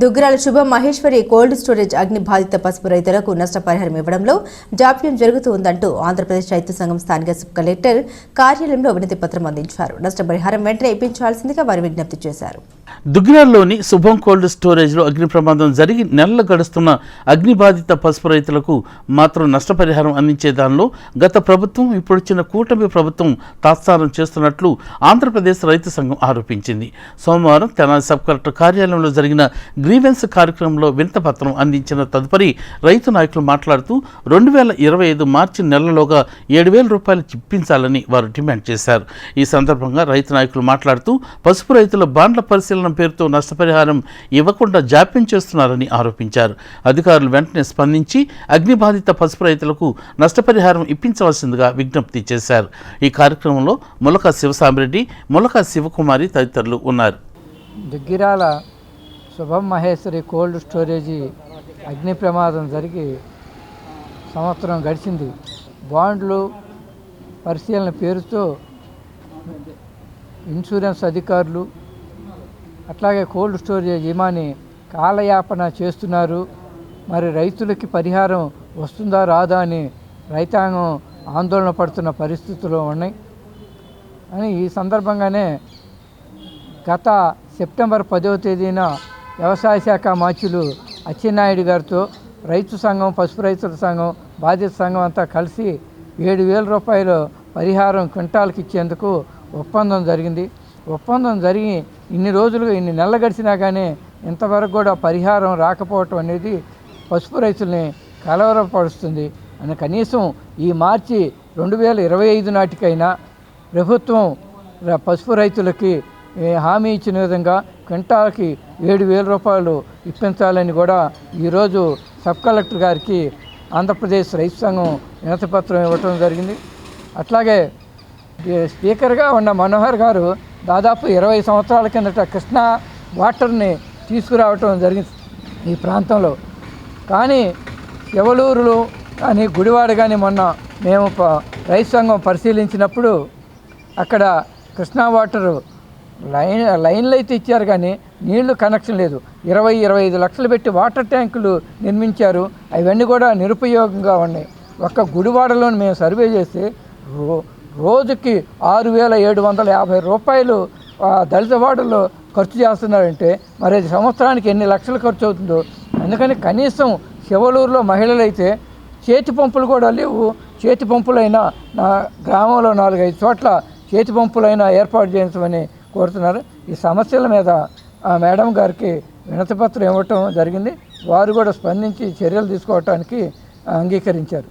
దుగ్గరాల శుభ Maheshwari cold storage అగ్ని బాధిత పసుపు రైతులకు నష్టపరిహారం ఇవ్వడంలో జాప్యం జరుగుతూ ఉందంటూ ఆంధ్రప్రదేశ్ రైతు సంఘం స్థానిక సబ్ కలెక్టర్ కార్యాలయంలో వినతి పత్రం అందించారు. నష్టపరిహారం వెంటనే ఇప్పించాల్సిందిగా వారు విజ్ఞప్తి చేశారు. దుగ్గిరాల్లోని శుభం కోల్డ్ స్టోరేజ్లో అగ్ని ప్రమాదం జరిగి నెలలు గడుస్తున్న అగ్ని బాధిత పసుపు రైతులకు మాత్రం నష్టపరిహారం అందించే దానిలో గత ప్రభుత్వం ఇప్పుడొచ్చిన కూటమి ప్రభుత్వం తాత్సారం చేస్తున్నట్లు ఆంధ్రప్రదేశ్ రైతు సంఘం ఆరోపించింది. సోమవారం తెనాలి సబ్ కలెక్టర్ కార్యాలయంలో జరిగిన గ్రీవెన్స్ కార్యక్రమంలో వింతపత్రం అందించిన తదుపరి రైతు నాయకులు మాట్లాడుతూ రెండు వేల ఇరవై ఐదు మార్చి నెలలోగా ఏడు వేల రూపాయలు చిప్పించాలని వారు డిమాండ్ చేశారు. ఈ సందర్భంగా రైతు నాయకులు మాట్లాడుతూ పసుపు రైతుల బాండ్ల పరిశీలన పేరుతో నష్టపరిహారం ఇవ్వకుండా జాప్యం చేస్తున్నారని ఆరోపించారు. అధికారులు వెంటనే స్పందించి అగ్నిబాధిత పసుపు రైతులకు నష్టపరిహారం ఇప్పించవలసిందిగా విజ్ఞప్తి చేశారు. ఈ కార్యక్రమంలో ములక శివసామిరెడ్డి ములక శివకుమారి తదితరులు ఉన్నారు. దుగ్గిరాల శుభం మహేశ్వరి కోల్డ్ స్టోరేజీ అగ్ని ప్రమాదం జరిగి సంవత్సరం గడిచింది. బాండ్లు పరిశీలన పేరుతో ఇన్సూరెన్స్ అధికారులు అట్లాగే కోల్డ్ స్టోరేజ్ యజమాని కాలయాపన చేస్తున్నారు. మరి రైతులకి పరిహారం వస్తుందా రాదా అని రైతాంగం ఆందోళన పడుతున్న పరిస్థితులు ఉన్నాయి. అని ఈ సందర్భంగానే గత సెప్టెంబర్ పదవ తేదీన వ్యవసాయ శాఖ మాచులు అచ్చెన్నాయుడు గారితో రైతు సంఘం పసుపు రైతుల సంఘం బాధిత సంఘం అంతా కలిసి ఏడు వేల రూపాయలు పరిహారం క్వింటాల్కి ఇచ్చేందుకు ఒప్పందం జరిగింది. ఒప్పందం జరిగి ఇన్ని రోజులుగా ఇన్ని నెలలు గడిచినా కానీ ఇంతవరకు కూడా పరిహారం రాకపోవటం అనేది పసుపు రైతుల్ని కలవరపరుస్తుంది. అని కనీసం ఈ మార్చి రెండు వేల ఇరవై ఐదు నాటికైనా ప్రభుత్వం పసుపు రైతులకి హామీ ఇచ్చిన విధంగా క్వింటాల్కి ఏడు వేల రూపాయలు ఇప్పించాలని కూడా ఈరోజు సబ్ కలెక్టర్ గారికి ఆంధ్రప్రదేశ్ రైతు సంఘం వినతిపత్రం ఇవ్వటం జరిగింది. అట్లాగే స్పీకర్గా ఉన్న మనోహర్ గారు దాదాపు ఇరవై సంవత్సరాల కిందట కృష్ణా వాటర్ని తీసుకురావటం జరిగింది ఈ ప్రాంతంలో. కానీ ఎవలూరులో కానీ గుడివాడ కానీ మొన్న మేము రైతు సంఘం పరిశీలించినప్పుడు అక్కడ కృష్ణా వాటరు లైన్ లైన్లు అయితే ఇచ్చారు కానీ నీళ్ళు కనెక్షన్ లేదు. ఇరవై ఇరవై ఐదు లక్షలు పెట్టి వాటర్ ట్యాంకులు నిర్మించారు. అవన్నీ కూడా నిరుపయోగంగా ఉన్నాయి. ఒక్క గుడివాడలో మేము సర్వే చేస్తే రో రోజుకి ఆరు వేల ఏడు వందల యాభై రూపాయలు ఆ దళిత వాడలో ఖర్చు చేస్తున్నారంటే మరి అది సంవత్సరానికి ఎన్ని లక్షలు ఖర్చు అవుతుందో. అందుకని కనీసం శివలూరులో మహిళలు అయితే చేతి పంపులు కూడా లేవు. చేతి పంపులైనా నా గ్రామంలో నాలుగైదు చోట్ల చేతి పంపులైనా ఏర్పాటు చేయించమని కోరుతున్నారు. ఈ సమస్యల మీద ఆ మేడం గారికి వినతిపత్రం ఇవ్వటం జరిగింది. వారు కూడా స్పందించి చర్యలు తీసుకోవటానికి అంగీకరించారు.